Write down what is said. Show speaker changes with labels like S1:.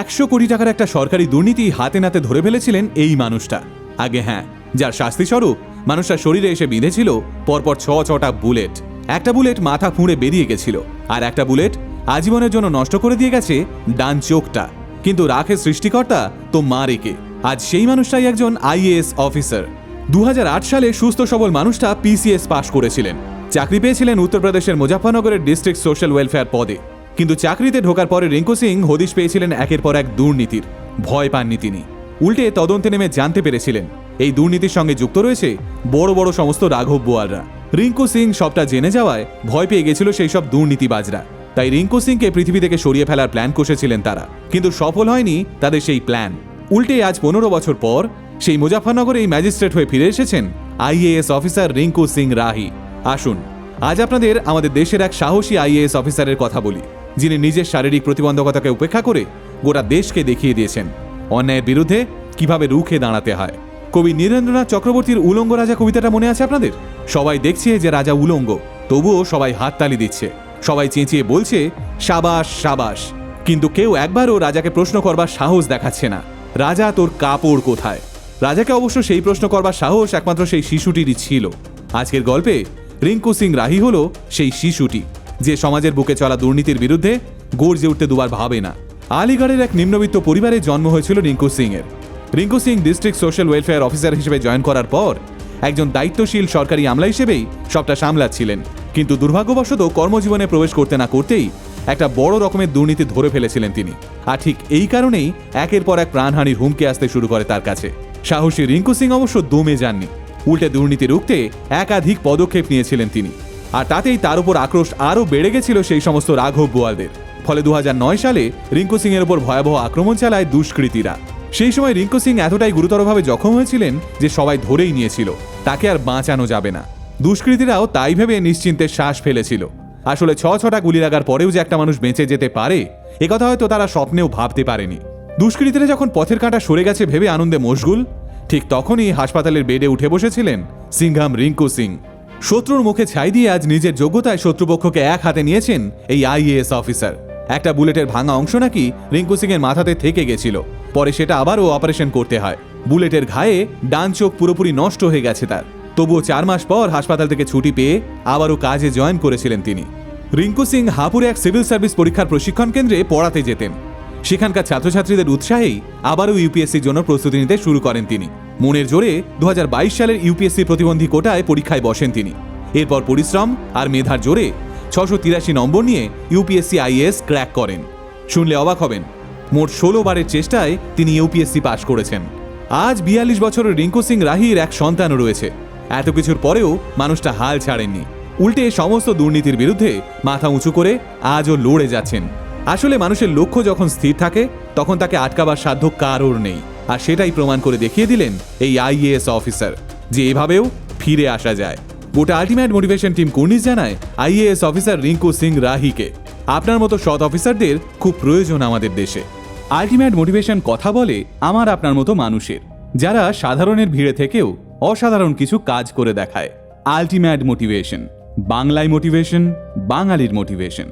S1: একশো কোটি টাকার একটা সরকারি দুর্নীতি হাতে নাতে ধরে ফেলেছিলেন এই মানুষটা। আগে হ্যাঁ যার শাস্তিস্বরূপ মানুষটার শরীরে এসে বিঁধেছিল, পরপর ছ, ছটা বুলেট। একটা বুলেট মাথা ফুঁড়ে বেরিয়ে গেছিল, আর একটা বুলেট আজীবনের জন্য নষ্ট করে দিয়ে গেছে ডান চোখটা। কিন্তু রাখে সৃষ্টিকর্তা তো মা রেখে আজ সেই মানুষটাই একজন আইএএস অফিসার। দু হাজার আট সালে সুস্থ সবল মানুষটা পিসিএস পাশ করেছিলেন। চাকরি পেয়েছিলেন উত্তরপ্রদেশের মুজাফরনগরের ডিস্ট্রিক্ট সোশ্যাল ওয়েলফেয়ার পদে। কিন্তু চাকরিতে ঢোকার পরে রিঙ্কু সিং হদিশ পেয়েছিলেন একের পর এক দুর্নীতির। ভয় পাননি তিনি। উল্টে তদন্তে নেমে জানতে পেরেছিলেন। এই দুর্নীতির সঙ্গে যুক্ত রয়েছে বড় বড় সমস্ত রাঘব বোয়ালরা। রিঙ্কু সিং সবটা জেনে যাওয়ায় ভয় পেয়ে গেছিল সেই সব দুর্নীতিবাজরা। তাই রিঙ্কু সিংকে পৃথিবী থেকে সরিয়ে ফেলার প্ল্যান কষেছিলেন তারা। কিন্তু সফল হয়নি তাদের সেই প্ল্যান। উল্টে আজ পনেরো বছর পর সেই মুজাফরনগরে এই ম্যাজিস্ট্রেট হয়ে ফিরে এসেছেন আইএএস অফিসার রিঙ্কু সিং রাহি। আসুন, আজ আপনাদের আমাদের দেশের এক সাহসী আইএএস অফিসারের কথা বলি। যিনি নিজের শারীরিক প্রতিবন্ধকতাকে উপেক্ষা করে গোটা দেশকে দেখিয়ে দিয়েছেন। অন্যায়ের বিরুদ্ধে কীভাবে রুখে দাঁড়াতে হয়? কবি নীরেন্দ্রনাথ চক্রবর্তীর উলঙ্গ রাজা কবিতাটা মনে আছে আপনাদের? সবাই দেখছে যে রাজা উলঙ্গ, তবুও সবাই হাততালি দিচ্ছে। সবাই চেঁচিয়ে বলছে, সাবাস সাবাস। কিন্তু কেউ একবারও রাজাকে প্রশ্ন করবার সাহস দেখাচ্ছে না। রাজা, তোর কাপড় কোথায়? রাজাকে অবশ্য সেই প্রশ্ন করবার সাহস একমাত্র সেই শিশুটিরই ছিল। আজকের গল্পে রিঙ্কু সিং রাহি হল সেই শিশুটি। যে সমাজের বুকে চলা দুর্নীতির বিরুদ্ধে গর্জে উঠতে দুবার ভাবে না। আলিগড়ের এক নিম্নবিত্ত পরিবারে জন্ম হয়েছিল রিঙ্কু সিং এর Rinku Singh district social welfare officer হিসেবে জয়েন করার পর একজন দায়িত্বশীল সরকারি আমলা হিসেবেই সবটা সামলাচ্ছিলেন। কিন্তু দুর্ভাগ্যবশত কর্মজীবনে প্রবেশ করতে না করতেই একটা বড় রকমের দুর্নীতি ধরে ফেলেছিলেন তিনি। আর ঠিক এই কারণেই একের পর এক প্রাণহানির হুমকি আসতে শুরু করে তার কাছে। সাহসী রিঙ্কু সিং অবশ্য দমে যাননি। উল্টে দুর্নীতি রুখতে একাধিক পদক্ষেপ নিয়েছিলেন তিনি। আর তাতেই তার উপর আক্রোশ আরও বেড়ে গেছিল সেই সমস্ত রাঘব বোয়ালদের। ফলে দু হাজার নয় সালে রিঙ্কু সিং এর উপর ভয়াবহ আক্রমণ চালায় দুষ্কৃতীরা। সেই সময় রিঙ্কু সিং এতটাই গুরুতরভাবে জখম হয়েছিলেন যে সবাই ধরেই নিয়েছিল, তাকে আর বাঁচানো যাবে না। দুষ্কৃতীরাও তাই ভেবে নিশ্চিন্তে শ্বাস ফেলেছিল। আসলে ছ ছটা গুলি লাগার পরেও যে একটা মানুষ বেঁচে যেতে পারে একথা হয়তো তারা স্বপ্নেও ভাবতে পারেনি। দুষ্কৃতীরা যখন পথের কাঁটা সরে গেছে ভেবে আনন্দে মশগুল, ঠিক তখনই হাসপাতালের বেডে উঠে বসেছিলেন সিংহাম রিঙ্কু সিং। শত্রুর মুখে ছাই দিয়ে আজ নিজের যোগ্যতায় শত্রুপক্ষকে এক হাতে নিয়েছেন এই আইএএস অফিসার। একটা বুলেটের ভাঙা অংশ নাকি রিঙ্কু সিং এর মাথাতে থেকে গেছিল। পরে সেটা আবারও অপারেশন করতে হয়। বুলেটের ঘায়ে ডান চোখ পুরোপুরি নষ্ট হয়ে গেছে তার। তবুও চার মাস পর হাসপাতাল থেকে ছুটি পেয়ে আবারও কাজে জয়েন করেছিলেন তিনি। রিঙ্কু সিং হাপুরে এক সিভিল সার্ভিস পরীক্ষার প্রশিক্ষণ কেন্দ্রে পড়াতে যেতেন। সেখানকার ছাত্রছাত্রীদের উৎসাহেই আবারও ইউপিএসসির জন্য প্রস্তুতি নিতে শুরু করেন তিনি। মনের জোরে দু হাজার বাইশ সালের ইউপিএসসি প্রতিবন্ধী কোটায় পরীক্ষায় বসেন তিনি। এরপর পরিশ্রম আর মেধার জোরে ছশো তিরাশি নম্বর নিয়ে ইউপিএসসি আইএস ক্র্যাক করেন। শুনলে অবাক হবেন, মোট ষোলো বারের চেষ্টায় তিনি ইউপিএসসি পাশ করেছেন। আজ বিয়াল্লিশ বছরের রিঙ্কু সিং রাহির এক সন্তানও রয়েছে। এত কিছুর পরেও মানুষটা হাল ছাড়েননি। উল্টে সমস্ত দুর্নীতির বিরুদ্ধে মাথা উঁচু করে আজও লড়ে যাচ্ছেন। আসলে মানুষের লক্ষ্য যখন স্থির থাকে, তখন তাকে আটকাবার সাধ্য কারোর নেই। আর সেটাই প্রমাণ করে দেখিয়ে দিলেন এই আইএএস অফিসার, যে এভাবেও ফিরে আসা যায়। গোটা আলটিমেট মোটিভেশন টিম কুর্নিশ জানায় আইএএস অফিসার রিঙ্কু সিং রাহিকে, আপনার মতো সৎ অফিসারদের খুব প্রয়োজন আমাদের দেশে। আলটিমেট মোটিভেশন কথা বলে আমার আপনার মতো মানুষের, যারা সাধারণের ভিড়ে থেকেও অসাধারণ কিছু কাজ করে দেখায়। আলটিমেট মোটিভেশন, বাংলায় মোটিভেশন, বাঙালির মোটিভেশন।